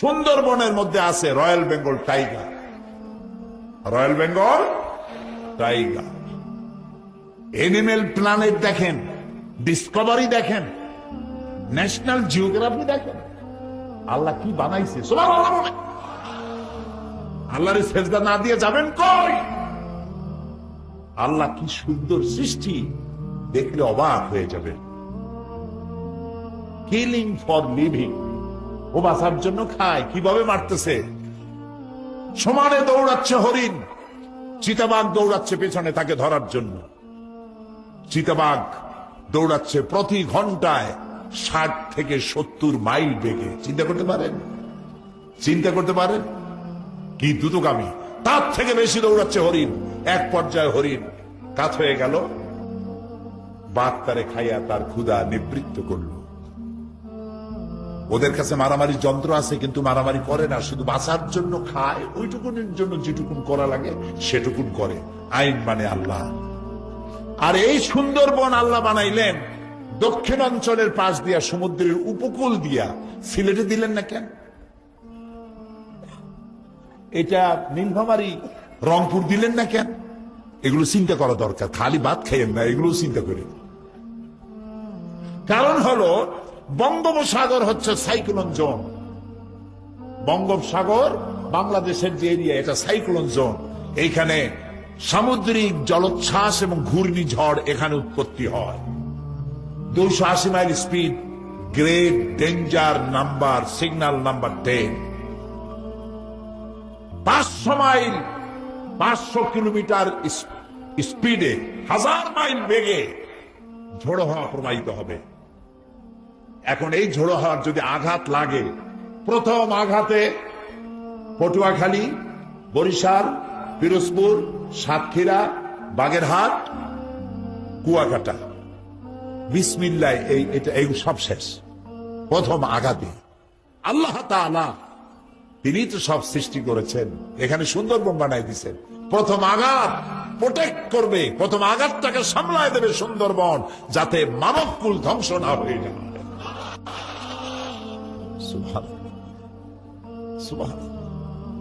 সুন্দরবনের মধ্যে আছে royal Bengal tiger. Royal Bengal tiger. Animal Planet দেখেন ডিসকভারি দেখেন ন্যাশনাল জিওগ্রাফি দেখেন। আল্লাহ কি বানাইছে। আল্লাহর সেজদা না দিয়ে যাবেন কই? আল্লাহ কি সুন্দর সৃষ্টি, দেখলে অবাক হয়ে যাবে কিলিং ফর লিভিং ও বাঁচার জন্য খায়, কীভাবে মারতেছে? সমানে দৌড়াচ্ছে হরিণ, চিতাবাঘ দৌড়াচ্ছে পেছনে তাকে ধরার জন্য। চিতাবাঘ দৌড়াচ্ছে প্রতি ঘন্টায় ষাট থেকে সত্তর মাইল বেগে। চিন্তা করতে পারেন? চিন্তা করতে পারেন? কি দ্রুতগামী। তার থেকে বেশি দৌড়াচ্ছে হরিণ, এক পর্যায়ে হরিণ কাত হয়ে গেল, বাঘ তারে খাইয়া তার ক্ষুধা নিবৃত্ত করল। ওদের কাছে মারামারি যন্ত্র আছে, কিন্তু মারামারি করে না। শুধু বাঁচার জন্য খায়, ওইটুকুনের জন্য যেটুকুন করা লাগে, সেটুকুন করে। আইন মানে আল্লাহ। আর এই সুন্দরবন আল্লাহ বানাইলেন। দক্ষিণ অঞ্চলের পাশ দিয়া, সমুদ্রের উপকূল দিয়া। সিলেটে দিলেন না কেন? এটা নীলফামারি, রংপুর দিলেন না কেন? এগুলো চিন্তা করা দরকার। খালি ভাত খাইয়েন না, এগুলো চিন্তা করে কারণ হলো বঙ্গোপসাগর হচ্ছে সাইক্লোন জোন। বঙ্গোপসাগর বাংলাদেশের যে এরিয়া, এটা সাইক্লোন জোন। এইখানে সামুদ্রিক জলোচ্ছ্বাস এবং ঘূর্ণিঝড় এখানে উৎপত্তি হয়। দুশো আশি mile speed, great danger number signal number ten. পাঁচশো মাইল, পাঁচশো কিলোমিটার স্পিডে, হাজার মাইল বেগে ঝোড়ো হওয়া প্রবাহিত হবে। এখন এই ঝোড়ো হওয়ার যদি আঘাত লাগে, প্রথম আঘাতে পটুয়াখালী, বরিশাল, পিরোজপুর, সাতক্ষীরা, বাগেরহাট, কুয়াকাটা। বিসমিল্লায় এই এটা এই সব শেষ। প্রথম আঘাতে। আল্লাহ তাআলা, তিনি তো সব সৃষ্টি করেছেন। এখানে সুন্দরবন বানাই দিছেন প্রথম আঘাত প্রোটেক্ট করবে। প্রথম আঘাতটাকে সামলায় দেবে সুন্দরবন, যাতে মানবকুল ধ্বংস না হয়ে যায়।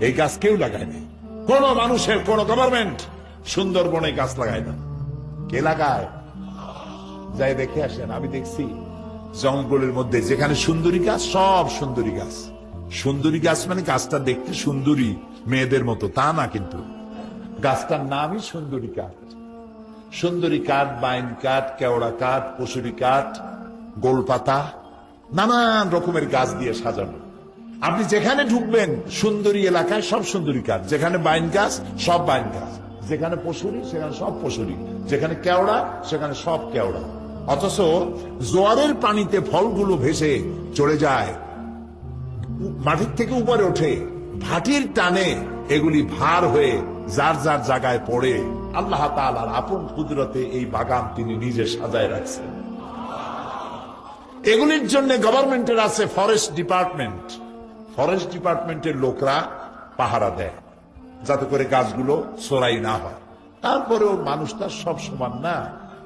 এই গাছ কেউ লাগায় না কোন মানুষের কোন গভর্নমেন্ট সুন্দরবনে গাছ লাগায় না। কে লাগায়? যাই দেখে আসেন, আমি দেখছি জঙ্গলের মধ্যে যেখানে সুন্দরী গাছ, সব সুন্দরী গাছ। সুন্দরী গাছ মানে গাছটা দেখতে সুন্দরী মেয়েদের মতো, তা না কিন্তু। গাছটার নামই সুন্দরী কাঠ। সুন্দরী কাঠ, বাইন কাঠ, কেওড়া কাঠ, পশুরি কাঠ, গোলপাতা নানান রকমের গাছ দিয়ে সাজানো। আপনি যেখানে ঢুকবেন, সুন্দরী এলাকায় সব সুন্দরী কাঠ যেখানে বাইন গাছ, সব বাইন গাছ। যেখানে পশুরি, সেখানে সব পশুরি। যেখানে কেওড়া, সেখানে সব কেওড়া। অথচ জোয়ারের পানিতে ফলগুলো ভেসে চলে যায়। মাটির থেকে উপরে ওঠে। ভাটির টানে এগুলি ভার হয়ে যার যার জায়গায় পড়ে। আল্লাহ তাআলার আপন কুদরতে এই বাগান তিনি নিজে সাজায় রাখছেন। এগুলির জন্য গভর্নমেন্টের আছে ফরেস্ট ডিপার্টমেন্ট ফরেস্ট ডিপার্টমেন্টের লোকরা পাহারা দেয়, যাতে করে গাছগুলো চোরাই না হয়। তারপরেও মানুষটা সব সমান না।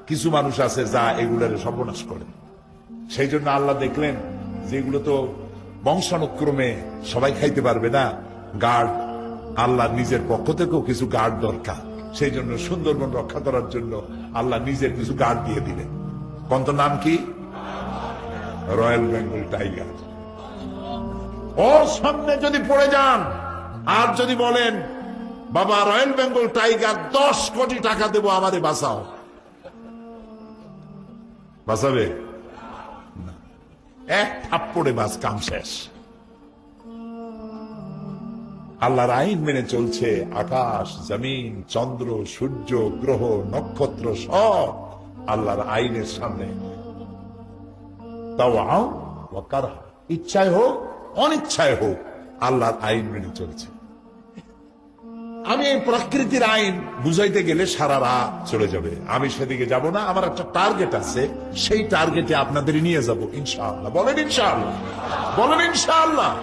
কিছু মানুষ আছে যা এগুলোর সর্বনাশ করে। সেই জন্য আল্লাহ দেখলেন যেগুলো তো বংশানুক্রমে সবাই খাইতে পারবে না। গার্ড, আল্লাহ নিজের পক্ষ থেকেও কিছু গার্ড দরকার। সেই জন্য সুন্দরবন রক্ষা করার জন্য আল্লাহ নিজের কিছু গার্ড দিয়ে দিলেন। কন্ত নাম কি? Royal Bengal tiger. ওর সামনে যদি পড়ে যান, আর যদি বলেন, বাবা, রয়্যাল বেঙ্গল টাইগার দশ কোটি টাকা দেবো, আমারে বাঁচাও। বাঁচাবে। এক থাপ্পড়ে বাস কাম শেষ। আল্লাহর আইন মেনে চলছে আকাশ, জমিন, চন্দ্র, সূর্য, গ্রহ, নক্ষত্র, সব আল্লাহর আইনের সামনে। ইচ্ছায় হোক অনিচ্ছায় হোক, আল্লাহর আইন মেনে চলছে। আমি এই প্রকৃতির আইন বুঝাইতে গেলে সারা রাত চলে যাবে। আমি সেদিকে যাব না, আমার একটা টার্গেট আছে, সেই টার্গেটে আপনাদের নিয়ে যাব, ইনশাআল্লাহ। বলেন ইনশাআল্লাহ। বলেন ইনশাআল্লাহ।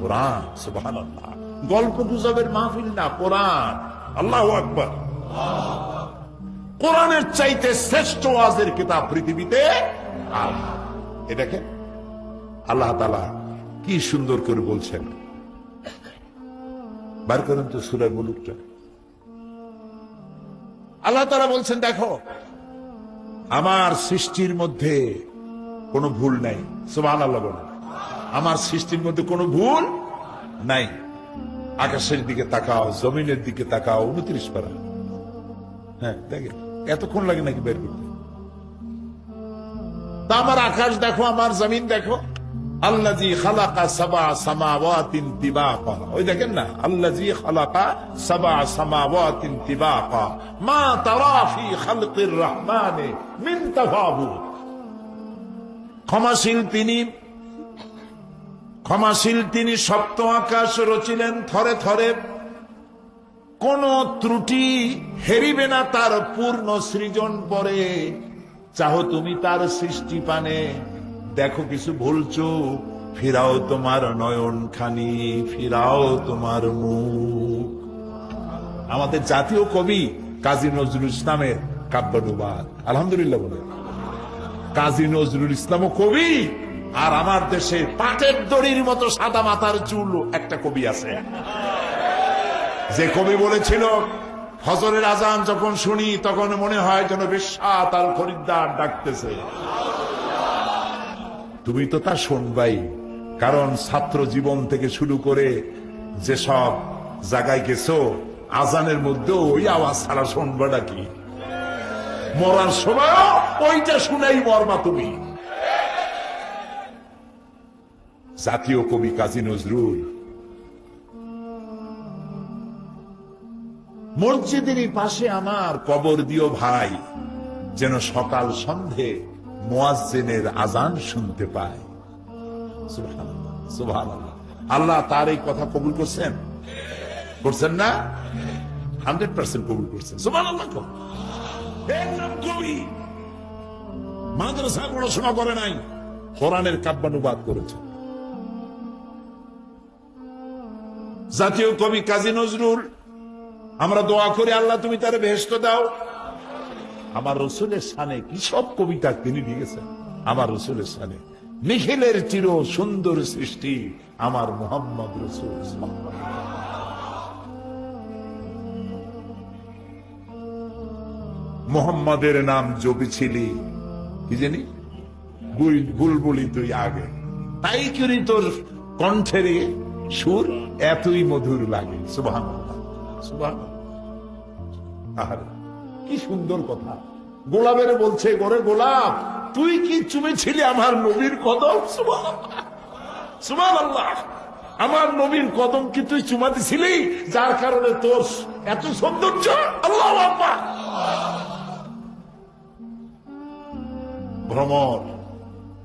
কোরআন, সুবহানাল্লাহ। গল্প গুজবের মাহফিল না, কোরআন। আল্লাহু আকবার। কোরআনের চাইতে শ্রেষ্ঠ ওয়াজের কিতাব পৃথিবীতে আর এটাকে আল্লাহ তালা কি সুন্দর করে বলছেন। বার করেন তো সুরায় মুলুকটা। আল্লাহ তারা বলছেন, দেখো, আমার সৃষ্টির মধ্যে কোনো ভুল নাই। সুবহান আল্লাহ বলেন। আমার সৃষ্টির মধ্যে কোনো ভুল নাই। আকাশের দিকে তাকাও, জমিনের দিকে তাকাও, উনত্রিশ পারা। হ্যাঁ দেখেন, এতক্ষণ লাগে নাকি বের করতে? তা আমার আকাশ দেখো, আমার জমিন দেখো। খালাকা ওই দেখেন না সাবা ক্ষমাশীল তিনি ক্ষমাশীল তিনি সপ্ত আকাশ রচিলেন থরে থরে। কোন ত্রুটি হেরিবে না তার পূর্ণ সৃজন পরে। চাহো তুমি তার সৃষ্টি পানে। দেখো কিছু ভুলছো ফিরাও তোমার নয়ন খানি ফিরাও তোমার মুখ। আমাদের জাতীয় কবি কাজী নজরুল ইসলামের কাব্যানুবাদ আলহামদুলিল্লাহ বলে। কাজী নজরুল ইসলামও কবি, আর আমার দেশে পাটের দড়ির মতো সাদা মাথার চুল একটা কবি আছে। যে কবি বলেছিল ফজরের আজান যখন শুনি, তখন মনে হয় যেন বেশ্যা তার খরিদ্দার ডাকতেছে। তুমি তো তা শুনবাই, কারণ ছাত্র জীবন থেকে শুরু করে যেসব জায়গায় গেছো আজানের মধ্যে ওই আওয়াজ ছাড়া শুনবাটা নাকি মরার সময় ওইটা শুনেই মরবা তুমি। জাতীয় কবি কাজী নজরুল মসজিদেরই পাশে আমার কবর দিও ভাই, যেন সকাল সন্ধে মোয়াজ্জেনের আজান শুনতে পায়। আল্লাহ তার এই কথা কবুল করছেন? করছেন না? হান্ড্রেড পার্সেন্ট কবুল করছেন। কবি। মাদ্রাসায় পড়াশোনা করে নাই, কোরআনের কাব্যানুবাদ করেছে। জাতীয় কবি কাজী নজরুল আমরা দোয়া করি, আল্লাহ তুমি তার বেহেস্ত দাও। আমার রসুলের সানে কি সব কবিতা তিনি লিখেছেন? আমার রসুলের সানে নিখিলের চির সুন্দর সৃষ্টি আমার মোহাম্মদ রসুল। মোহাম্মদের নাম জপেছিলি, কি জানি? বুল- বুলবুলি তুই আগে। তাই করি তোর কণ্ঠের সুর এতই মধুর লাগে সুবাহ কি সুন্দর কথা। গোলাপের বলছে গোলাপ তুই কি চুমেছিলি আমার নবীর কদম? সুমান আল্লাহ। আমার নবীর কদম কি তুই চুমা দিছিলি? যার কারণে তোর এত সৌন্দর্য? আল্লাহ ভ্রমর,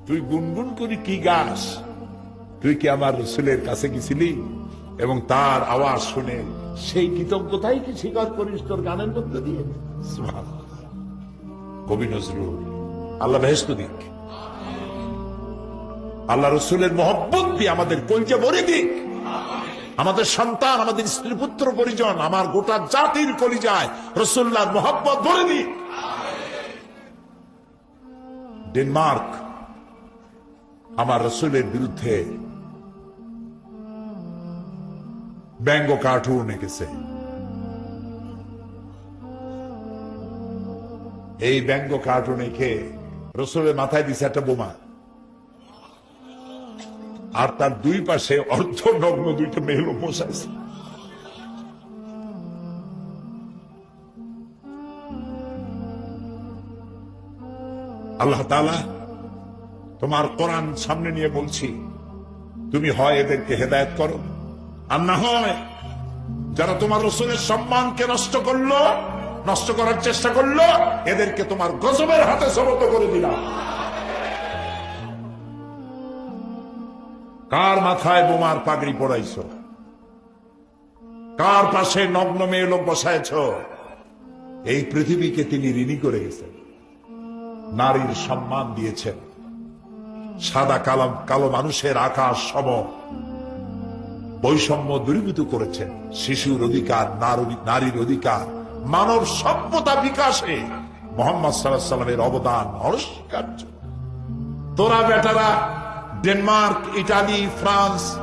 তুই গুনগুন করি কি গাছ তুই কি আমার রসুলের কাছে গেছিলি? এবং তার আওয়াজ শুনে সেই কৃতজ্ঞতাই কি স্বীকার করিস তোর গানের মধ্যে দিয়ে? কবি নজরুল, আল্লাহ বেহেস্ত দিক। আল্লাহ রসুলের মহব্বত দিয়ে আমাদের কলজে ভরে দিক। আমাদের সন্তান, আমাদের স্ত্রী পুত্র পরিজন, আমার গোটা জাতির কলিজায় রসুল্লাহ মহব্বত ভরে দিক। ডেনমার্ক, আমার রসুলের বিরুদ্ধে ব্যঙ্গ কার্টুন এঁকেছে এই ব্যঙ্গ কার্টুন এঁকে রসুলের মাথায় দিছে একটা বোমা। আর তার দুই পাশে অর্ধ নগ্ন দুইটা মেহলো বসাইছে আল্লাহ তালা তোমার কোরআন সামনে নিয়ে বলছি, তুমি হয় এদেরকে হেদায়ত করো। আর না হয় যারা তোমার রসুলের সম্মানকে নষ্ট করল, নষ্ট করার চেষ্টা করল, এদেরকে তোমার গজবের হাতে সমত করে দিলাম। কার মাথায় বোমার পাগড়ি পড়াইছ? কার পাশে নগ্ন মেয়ে লোক বসাইছ? এই পৃথিবীকে তিনি ঋণী করে গেছেন, নারীর সম্মান দিয়েছেন। সাদা কালাম কালো মানুষের আকাশ সম বৈষম্য দূরীভূত করেছেন। শিশুর অধিকার, নার- নারীর অধিকার, মানব সভ্যতা বিকাশে মোহাম্মদ সাল্লামের অবদান অনস্বীকার্য। তোরা বেটারা, ডেনমার্ক, ইটালি, ফ্রান্স,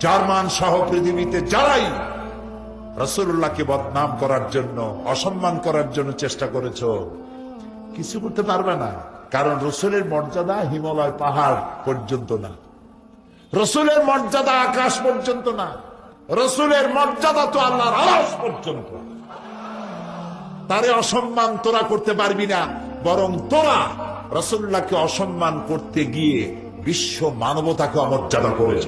জার্মান সহ পৃথিবীতে যারাই রসুল্লাহকে বদনাম করার জন্য, অসম্মান করার জন্য চেষ্টা করেছ, কিছু করতে পারবে না। কারণ রসুলের মর্যাদা হিমালয় পাহাড় পর্যন্ত না। রসুলের মর্যাদা আকাশ পর্যন্ত না। রসুলের মর্যাদা তো আল্লাহর আকাশ পর্যন্ত। তারে অসম্মান তোরা করতে পারবি না, বরং তোরা রসুল্লাহকে অসম্মান করতে গিয়ে বিশ্ব মানবতাকে অমর্যাদা করেছ।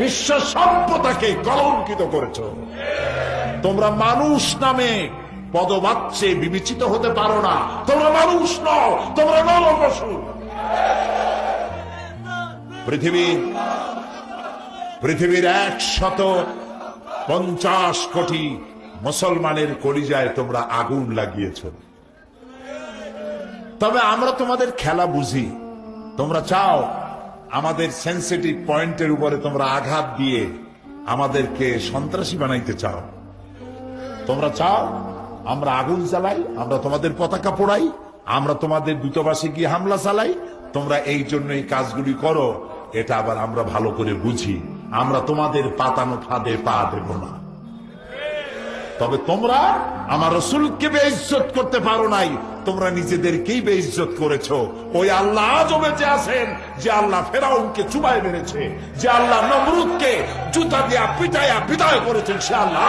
বিশ্ব সভ্যতাকে কলঙ্কিত করেছ। তোমরা মানুষ নামে পদবাচ্যে বিবেচিত হতে পারো না। তোমরা মানুষ নও, তোমরা নর পশু পৃথিবী, পৃথিবীর একশত পঞ্চাশ কোটি মুসলমানের কলিজায় তোমরা আগুন লাগিয়েছ। তবে আমরা তোমাদের খেলা বুঝি। তোমরা চাও আমাদের সেন্সিটিভ পয়েন্টের উপরে তোমরা আঘাত দিয়ে আমাদেরকে সন্ত্রাসী বানাইতে চাও। তোমরা চাও আমরা আগুন চালাই আমরা তোমাদের পতাকা পোড়াই, আমরা তোমাদের দূতাবাসে গিয়ে হামলা চালাই, তোমরা এই জন্য এই কাজগুলি করো। এটা আবার আমরা ভালো করে বুঝি। আমরা তোমাদের পাতানো ফাঁদে পা দেব না। তবে তোমরা আমার রসুলকে বেইজ্জত করতে পারো নাই। তোমরা নিজেদেরকেই বেইজ্জত করেছ। ওই আল্লাহ আজও বেঁচে আছেন, যে আল্লাহ ফেরাউনকে চুবাই মেরেছে, যে আল্লাহ নমরুদকে জুতা দিয়া পিটাইয়া বিদায় করেছেন, সে আল্লাহ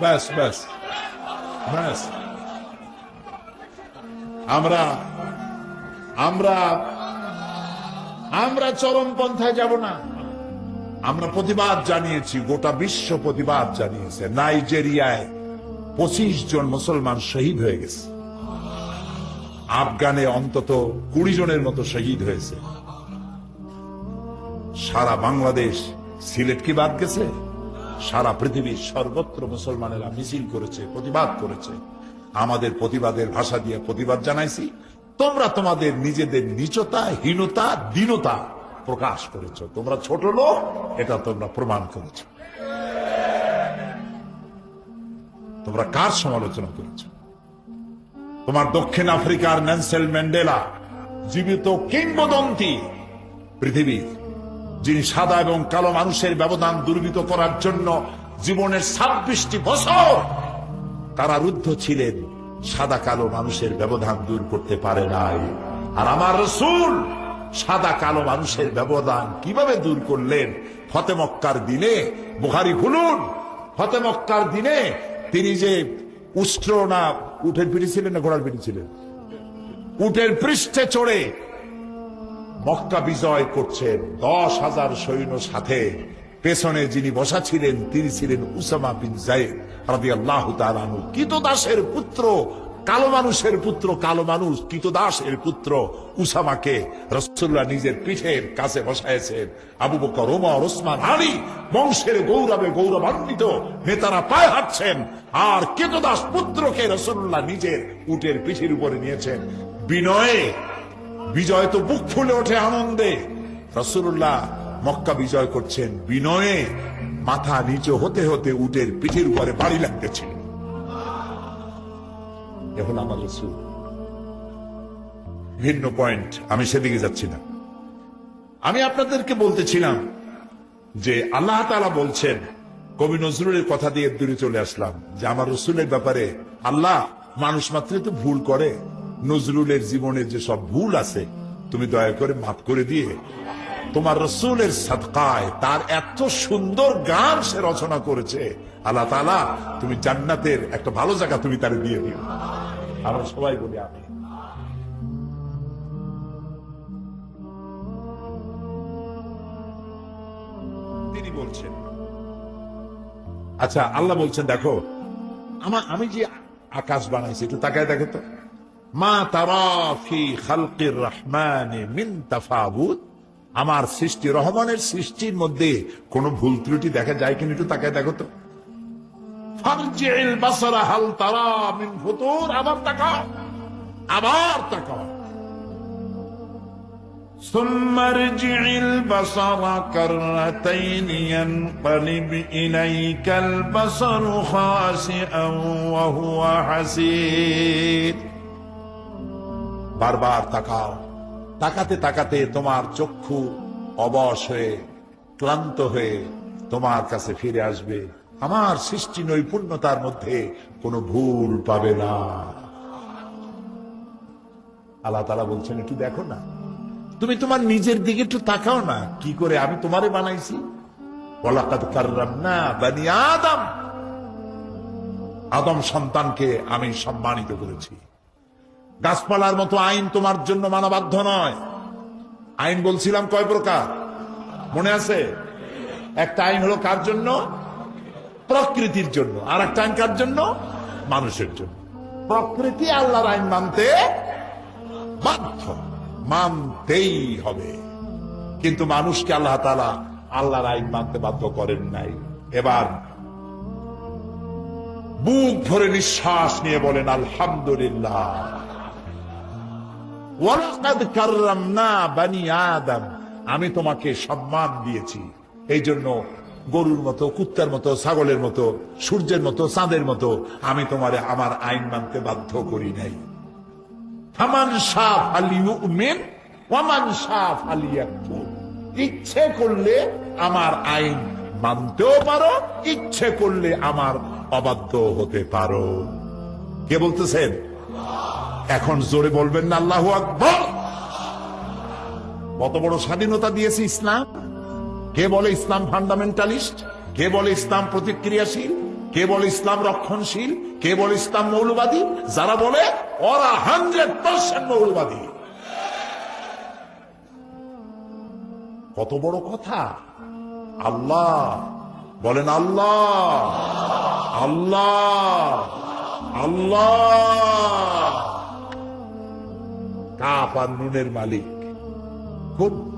ব্যাস ব্যাস। ব্যাস। আমরা আমরা আমরা চরমপন্থায় যাব না। আমরা প্রতিবাদ জানিয়েছি, গোটা বিশ্ব প্রতিবাদ জানিয়েছে। নাইজেরিয়ায় পঁচিশ জন মুসলমান শহীদ হয়ে গেছে। আফগানে অন্তত কুড়ি জনের মতো শহীদ হয়েছে। সারা বাংলাদেশ সিলেট কি বাদ গেছে? সারা পৃথিবীর সর্বত্র মুসলমানেরা মিছিল করেছে, প্রতিবাদ করেছে। আমাদের প্রতিবাদের ভাষা দিয়ে প্রতিবাদ জানাইছি। তোমরা তোমাদের নিজেদের নিচতা, হীনতা, দীনতা প্রকাশ করেছ। তোমরা ছোট লোক, এটা তোমরা প্রমাণ করেছ। তোমরা কার সমালোচনা করেছ? তোমার দক্ষিণ আফ্রিকার ন্যান্সেল ম্যান্ডেলা, জীবিত কিংবদন্তি পৃথিবীর যিনি সাদা এবং কালো মানুষের ব্যবধান দুর্বৃত করার জন্য জীবনের ছাব্বিশটি বছর তারা রুদ্ধ ছিলেন, সাদা কালো মানুষের ব্যবধান দূর করতে পারে নাই। আর আমার রসুল সাদা কালো মানুষের ব্যবধান কীভাবে দূর করলেন? ফতে মক্কার দিনে বুহারি খুলুন, ফতে মক্কার দিনে তিনি যে উষ্ট্র না, উঠের পিঠে ছিলেন না ঘোড়ার পিঠে ছিলেন? উটের পৃষ্ঠে চড়ে মক্কা বিজয় করছেন দশ হাজার সৈন্য সাথে। পেছনে যিনি বসা ছিলেন, তিনি ছিলেন উসামা বিন জায়েদ আল্লাহ তালানু কিতদাসের পুত্র, কালো মানুষের পুত্র, কালো মানুষ, কিতদাসের পুত্র উসামাকে রসুল্লাহ নিজের পিঠের কাছে বসাইছেন আবু বকর, ওমর, ওসমান, আলী বংশের গৌরবে গৌরবান্বিত নেতারা পায়ে হাঁটছেন। আর কেতদাস পুত্রকে রসুল্লাহ নিজের উটের পিঠের উপরে নিয়েছেন। বিনয়ে বিজয় তো বুক ফুলে ওঠে আনন্দে। রসুল্লাহ মক্কা বিজয় করছেন বিনয়ে। মাথা নিচে হতে হতে উটের পিঠের উপরে বাড়ি লাগতেছিল। এখন আমার রসুল। ভিন্ন পয়েন্ট, আমি সেদিকে যাচ্ছি না। আমি আপনাদেরকে বলতেছিলাম যে আল্লাহ তালা বলছেন, কবি নজরুলের কথা দিয়ে দূরে চলে আসলাম, যে আমার রসুলের ব্যাপারে আল্লাহ মানুষ মাত্রই তো ভুল করে। নজরুলের জীবনের যে সব ভুল আছে, তুমি দয়া করে মাফ করে দিয়ে, তোমার রসুলের সৎকায় তার এত সুন্দর গান সে রচনা করেছে, আল্লাহ তালা তুমি জান্নাতের একটা ভালো জায়গা তুমি তার দিয়ে দিও। আমরা সবাই বলি আমি তিনি বলছেন আচ্ছা আল্লাহ বলছেন, দেখো আমার আমি যে আকাশ বানাইছি, একটু তাকায় দেখো তো। মা তারা ফি খালকির রহমানে মিন তাফাবুত আমার সৃষ্টি রহমানের সৃষ্টির মধ্যে কোনো ভুল ত্রুটি দেখা যায় কিনা একটু তাকায় দেখো তো ফারজিল বাসারা হাল তারা মিন ফুতুর আবার তাকাও আবার তাকাও ثم ارجع البصر كرتين ينقلب إليك البصر خاسئا وهو حسير বারবার তাকাও। তাকাতে তাকাতে তোমার চক্ষু অবশ হয়ে, ক্লান্ত হয়ে তোমার কাছে ফিরে আসবে। আমার সৃষ্টি নৈপুণ্যতার মধ্যে কোনো ভুল পাবে না। আল্লাহ তালা বলছেন, একটু দেখো না। তুমি তোমার নিজের দিকে একটু তাকাও না। কি করে আমি তোমারে বানাইছি? আদম। আদম সন্তানকে আমি সম্মানিত করেছি। গাছপালার মতো আইন তোমার জন্য মানবাধ্য নয়। আইন বলছিলাম কয় প্রকার? মনে আছে? একটা আইন হলো কার জন্য? প্রকৃতির জন্য। আর একটা আইন কার জন্য? মানুষের জন্য। প্রকৃতি আল্লাহর আইন মানতে বাধ্য। মানতেই হবে। কিন্তু মানুষকে আল্লাহ তালা আল্লাহর আইন মানতে বাধ্য করেন নাই। এবার বুক ভরে নিঃশ্বাস নিয়ে বলেন, আলহামদুলিল্লাহ। আমি তোমাকে সম্মান দিয়েছি। এই জন্য গরুর মতো, কুত্তার মতো, ছাগলের মতো, সূর্যের মতো, চাঁদের মতো আমি তোমারে আমার আইন মানতে বাধ্য করি নাই। ফামান ওয়ামান শাহ ফালিয়াকফুর ইচ্ছে করলে আমার আইন মানতেও পারো, ইচ্ছে করলে আমার অবাধ্য হতে পারো। কে বলতেছেন? এখন জোরে বলবেন না, আল্লাহ আকবর। কত বড় স্বাধীনতা দিয়েছে ইসলাম। কে বলে ইসলাম ফান্ডামেন্টালিস্ট কে বলে ইসলাম প্রতিক্রিয়াশীল? কে বলে ইসলাম রক্ষণশীল? কে বলে ইসলাম মৌলবাদী? যারা বলে, ওরা হান্ড্রেড পার্সেন্ট মৌলবাদী। কত বড় কথা। আল্লাহ, বলেন আল্লাহ আল্লাহ আল্লাহ। কাপ আর নুনের মালিক। কোন?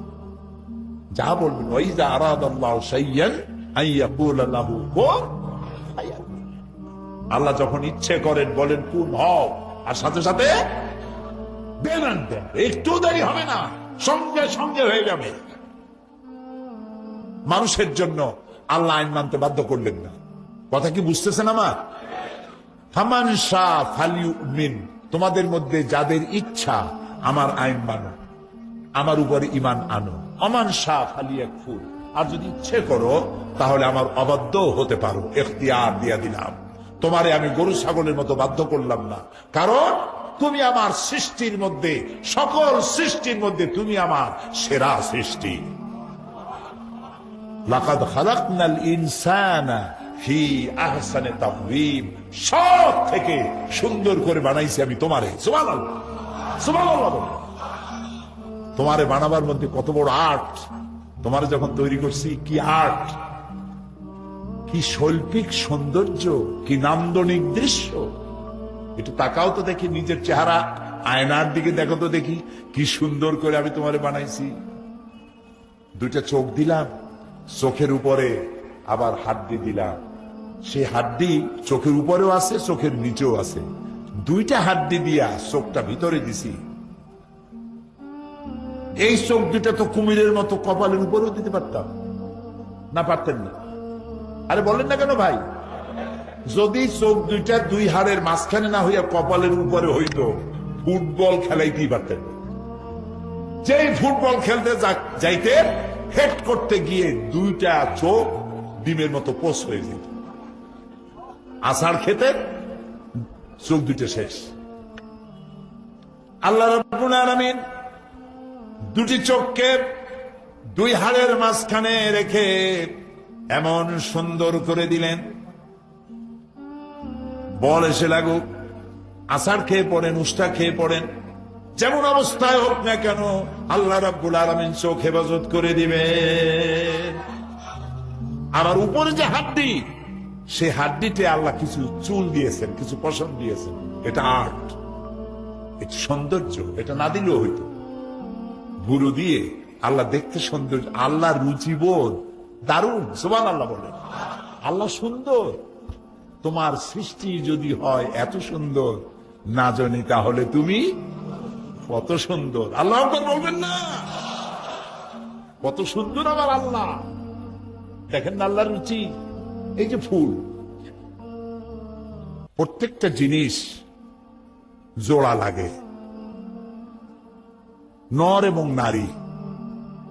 যা বলবেন ওই যা আরাদ আল্লাহ সাইয়ান আইয়াকুল আল্লাহু কুন। আল্লাহ যখন ইচ্ছে করেন, বলেন, কোন হও। আর সাথে সাথে and দেন। একটু দেরি হবে না, সঙ্গে সঙ্গে হয়ে যাবে। মানুষের জন্য আল্লাহ আইন মানতে বাধ্য করলেন না। কথা কি বুঝতেছেন আমার? ফামান শাহ ফালিউ মিন তোমাদের মধ্যে যাদের ইচ্ছা আমার আইন মানো, আমার উপরে ইমান আনো। অমান শাহ ফালিয়া ফুল। আর যদি ইচ্ছে করো, তাহলে আমার অবাধ্য হতে পারো, এখতিয়ার দিয়া দিলাম। তোমারে আমি গরু ছাগলের মতো বাধ্য করলাম না। কারণ তুমি আমার সৃষ্টির মধ্যে, সকল সৃষ্টির মধ্যে তুমি আমার সেরা সৃষ্টি। লাকাদ খালাকনাল ইনসানা ফি আহসানে তাকওয়িম। সব থেকে সুন্দর করে বানাইছি আমি তোমারে। সুবহানাল্লাহ। তোমারে বানাবার মধ্যে কত বড় আর্ট? তোমারে যখন তৈরি করছি, কি আর্ট? কি শৈল্পিক সৌন্দর্য? কি নান্দনিক দৃশ্য? একটু তাকাও তো দেখি, নিজের চেহারা আয়নার দিকে দেখো তো দেখি, কি সুন্দর করে আমি তোমারে বানাইছি। দুইটা চোখ দিলাম, চোখের উপরে আবার হাড্ডি দিলাম। সেই হাড্ডি চোখের উপরেও আছে, চোখের নিচেও আছে। দুইটা হাড্ডি দিয়া চোখটা ভিতরে দিছি। এই চোখ দুটা তো কুমিরের মতো কপালের উপরেও দিতে পারতাম। না পারতেন না। আরে বলেন না কেন ভাই? যদি চোখ দুইটা দুই হাড়ের মাঝখানে না হইয়া কপালের উপরে হইতো, ফুটবল খেলাইতেই পারতেন। যেই ফুটবল খেলতে যাইতে হেড করতে গিয়ে দুইটা চোখ ডিমের মতো পোষ হয়ে যেত। আষাঢ় খেতে চোখ দুইটা শেষ। আল্লাহ রাব্বুল দুটি চোখকে দুই হাড়ের মাঝখানে রেখে এমন সুন্দর করে দিলেন। বল এসে লাগুক, আষাঢ় খেয়ে পড়েন উষ্ঠা খেয়ে পড়েন, যেমন অবস্থায় হোক না কেন আল্লাহ রাব্বুল আলামিন চোখ হেফাজত করে দিবেন। আমার উপরে যে হাড্ডি সেই হাড্ডিতে আল্লাহ কিছু চুল দিয়েছেন, কিছু পশম দিয়েছেন। এটা আর্ট। এটা সৌন্দর্য, এটা না দিলেও হইতো। গুরু দিয়ে আল্লাহ দেখতে সৌন্দর্য, আল্লাহ রুচিবোধ দারুণ সুবান আল্লাহ বলে আল্লাহ সুন্দর। তোমার সৃষ্টি যদি হয় এত সুন্দর, না জানি তাহলে তুমি কত সুন্দর। আল্লাহ বলবেন না। কত সুন্দর আমার আল্লাহ। দেখেন না আল্লাহর রুচি। এই যে ফুল, প্রত্যেকটা জিনিস জোড়া লাগে। নর এবং নারী,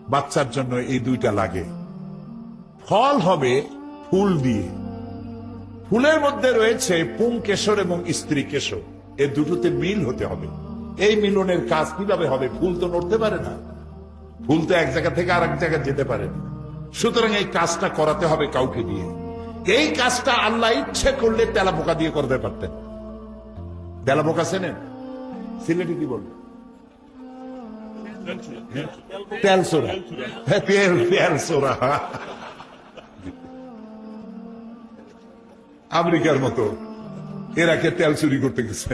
বাচ্চার জন্য এই দুইটা লাগে। ফল হবে ফুল দিয়ে। ফুলের মধ্যে রয়েছে পুং কেশর এবং স্ত্রী কেশর। এ দুটোতে মিল হতে হবে। এই মিলনের কাজ কীভাবে হবে? ফুল তো নড়তে পারে না। ফুল তো এক জায়গা থেকে আর এক জায়গায় যেতে পারে সুতরাং এই কাজটা করাতে হবে কাউকে দিয়ে। এই কাজটা আল্লাহ ইচ্ছে করলে তেলা পোকা দিয়ে করতে পারতেন। তেলা পোকা চেনেন? সিলেটি কি বলবেন তেল সোরা হ্যাঁ, তেল তেল সোরা আমেরিকার মতো। এরাকে তেল চুরি করতে গেছে?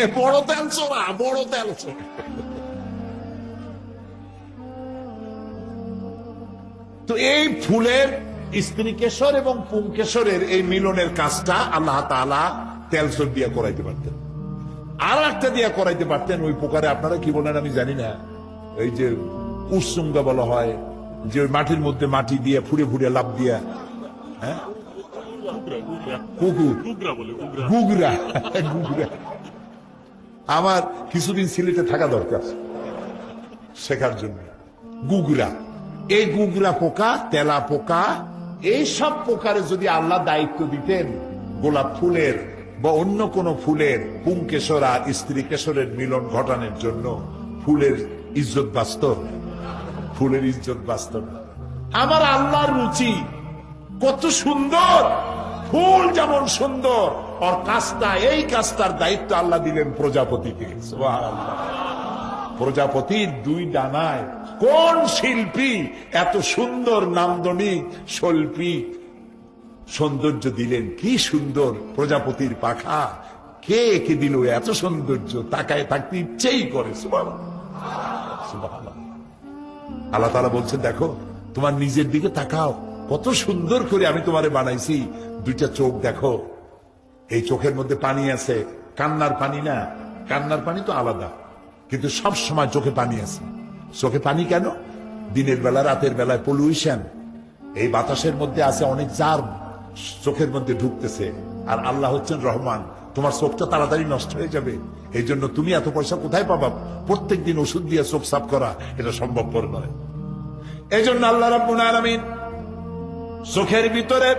এ বড় তেল সোরা বড় তেল সোরা তো এই ফুলের স্ত্রী কেশর এবং পুংকেশরের এই মিলনের কাজটা আল্লাহ তাআলা তেলসর দিয়া করাইতে পারতেন। আর একটা দিয়া করাইতে পারতেন, ওই পোকারে আপনারা কি বলেন আমি জানি না। এই যে উৎসুঙ্গা বলা হয়, যে ওই মাটির মধ্যে মাটি দিয়ে ফুড়ে ফুড়ে লাভ দিয়া হ্যাঁ? আমার কিছুদিন সিলেটে থাকা দরকার, শেখার জন্য। গুগরা। এই গুগরা পোকা, তেলা পোকা এই সব পোকারে যদি আল্লাহ দায়িত্ব দিতেন, গোলাপ ফুলের বা অন্য কোন ফুলের, পুংকেশর আর স্ত্রী কেশরের মিলন ঘটানোর জন্য ফুলের ইজ্জত বাস্তব ফুলের ইজ্জত বাস্তব আমার আল্লাহর রুচি কত সুন্দর! ফুল যেমন সুন্দর, আর কাজটা, এই কাজটার দায়িত্ব আল্লাহ দিলেন প্রজাপতিকে। সুবহানাল্লাহ। প্রজাপতির দুই ডানায়। কোন শিল্পী এত সুন্দর নান্দনিক শৈল্পিক সৌন্দর্য দিলেন কি সুন্দর প্রজাপতির পাখা। কে একে দিল এত সৌন্দর্য? তাকায় থাকতে ইচ্ছেই করে। আল্লাহ তালা বলছেন, দেখো, তোমার নিজের দিকে তাকাও। কত সুন্দর করে আমি তোমারে বানাইছি। দুইটা চোখ দেখো। এই চোখের মধ্যে পানি আছে। কান্নার পানি না? কান্নার পানি তো আলাদা। কিন্তু সব সময় চোখে পানি আছে। চোখে পানি কেন? দিনের বেলা, রাতের বেলায় পলিউশন এই বাতাসের মধ্যে আছে অনেক জার চোখের মধ্যে ঢুকতেছে। আর আল্লাহ হচ্ছেন রহমান। তোমার চোখটা তাড়াতাড়ি নষ্ট হয়ে যাবে। এই জন্য তুমি এত পয়সা কোথায় পাবা? প্রত্যেক দিন ওষুধ দিয়ে চোখ সাফ করা, এটা সম্ভবপর নয়। এই জন্য আল্লাহ রাব্বুল আলামিন চোখের ভিতরে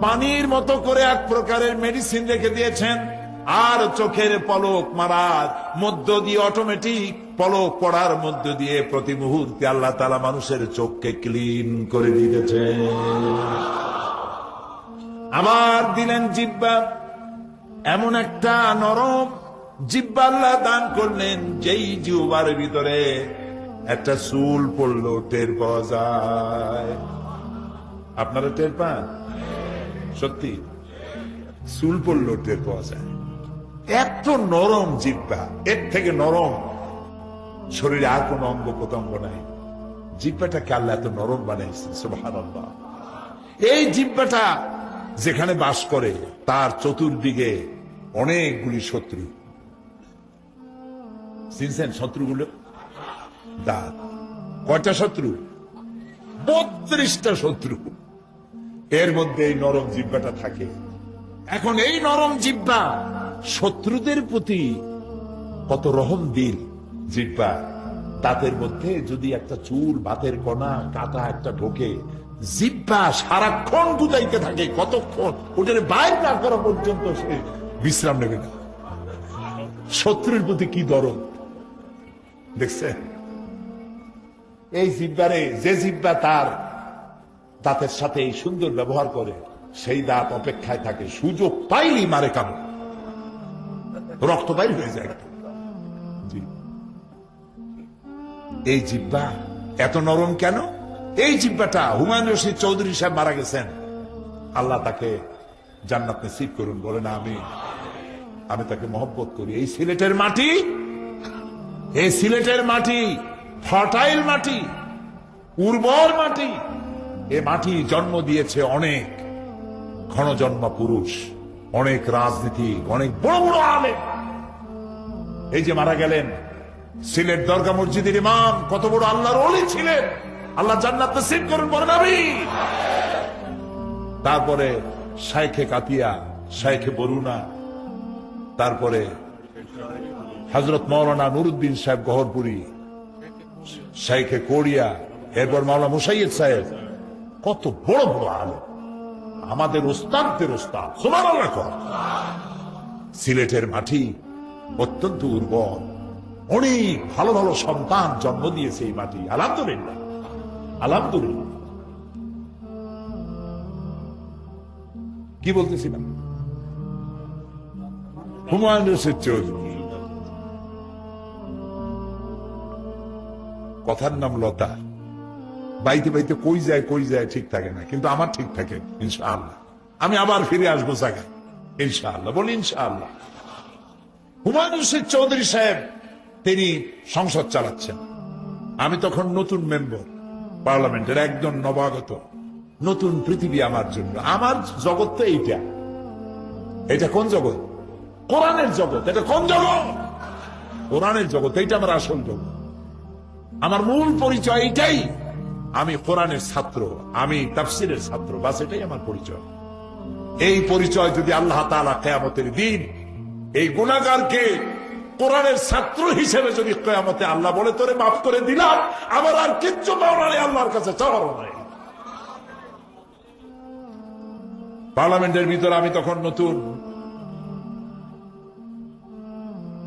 পানির মতো করে এক প্রকারের মেডিসিন রেখে দিয়েছেন। আর চোখের পলক মারার মধ্য দিয়ে অটোমেটিক পলক পড়ার মধ্য দিয়ে প্রতি মুহূর্তে আল্লাহ তালা মানুষের চোখকে ক্লিন করে দিতেছেন আবার দিলেন জিব্বা। এমন একটা নরম জিব্বা আল্লাহ দান করলেন, যেই জিউবার ভিতরে একটা চুল পড়ল, টের পাওয়া যায়। আপনারা টের পান? সত্যি? চুল পড়ল, টের পাওয়া যায়। এত নরম জিব্বা, এর থেকে নরম শরীরে আর কোন অঙ্গ প্রত্যঙ্গ নাই। জিব্বাটাকে আল্লাহ এত নরম বানাইছে সুবহানাল্লাহ। এই জিব্বাটা যেখানে বাস করে, তার চতুর্দিকে অনেকগুলি শত্রু। চিনছেন শত্রুগুলো? দাঁত। কয়টা শত্রু? বত্রিশটা শত্রু। এর মধ্যে এই নরম জিব্বাটা থাকে। এখন এই নরম জিব্বা শত্রুদের প্রতি কত রহম দিল জিব্বা। দাঁতের মধ্যে যদি একটা চুল ভাতের কণা কাটা একটা ঢোকে, জিব্বা সারাক্ষণ গুদাইতে থাকে, কতক্ষণ? ওটার বাইর না করা পর্যন্ত সে বিশ্রাম নেবে না। শত্রুর প্রতি কি দরদ? দেখছেন? এই জিব্বারে, যে জিব্বা তার দাঁতের সাথে এই সুন্দর ব্যবহার করে, সেই দাঁত অপেক্ষায় থাকে। সুযোগ পাইলি মারে কাম রক্ত বাইর হয়ে যায়। এই জিব্বা এত নরম কেন? এই জিব্বাটা হুমায়ুন রশিদ চৌধুরী সাহেব মারা গেছেন। আল্লাহ তাকে জান্নাত নসিব করুন বলে না আমি আমি তাকে মহব্বত করি। এই সিলেটের মাটি, এই সিলেটের মাটি, ফার্টাইল মাটি, উর্বর মাটি, এ মাটি জন্ম দিয়েছে অনেক ঘনজন্ম পুরুষ অনেক রাজনীতি অনেক বড় বড় আলে এই যে মারা গেলেন, সিলেট দরগা মসজিদের ইমাম, কত বড় আল্লাহর অলি ছিলেন। আল্লাহ জান্নাত নসিব করুন, বলেন আমি তারপরে শাইখে কাতিয়া, শাইখে বরুণা তারপরে হজরত মৌলানা নুরুদ্দিন সাহেব গহরপুরি, শাইখে কোরিয়া এরপর মাওলানা মুসাইদ সাহেব। কত বড় বড় আলো আমাদের ওস্তাদদের ওস্তাদ রাখো সিলেটের মাটি অত্যন্ত উর্বর। অনেক ভালো ভালো সন্তান জন্ম দিয়েছে এই মাটি। আলহামদুলিল্লাহ। আলহামদুলিল্লাহ। কি বলতেছিলাম হুমায়ুন রশিদ চৌধুরী। কথার নাম লতা। বাইতে বাইতে কই যায় কই যায় ঠিক থাকে না, কিন্তু আমার ঠিক থাকে, ইনশাআল্লাহ। আমি আবার ফিরে আসব জায়গায়। ইনশাআল্লাহ, বলি ইনশাআল্লাহ। হুমায়ুন রশিদ চৌধুরী সাহেব, তিনি সংসদ চালাচ্ছেন। আমি তখন নতুন মেম্বার, পার্লামেন্টের একজন নবাগত। নতুন পৃথিবী আমার জন্য। আমার জগৎ তো এইটা। এটা কোন জগৎ? কোরআনের জগৎ। এটা কোন জগৎ? কোরআনের জগৎ, এইটা আমার আসল জগৎ। আমার মূল পরিচয় এটাই আমি কোরআনের ছাত্র, আমি তাফসিরের ছাত্র, বাস এটাই আমার পরিচয়। এই পরিচয় যদি আল্লাহ তাআলা কেয়ামতের দিন এই গুণাগারকে কোরআনের ছাত্র হিসেবে যদি কয়ামতে আল্লাহ বলে, তোরে মাফ করে দিলাম, আমার আর কিচ্ছু পাওনা নেই, আল্লাহর কাছে চাওয়ারও নাই। পার্লামেন্টের ভিতরে আমি তখন নতুন।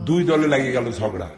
দুই দলে লাগিয়ে গেল ঝগড়া।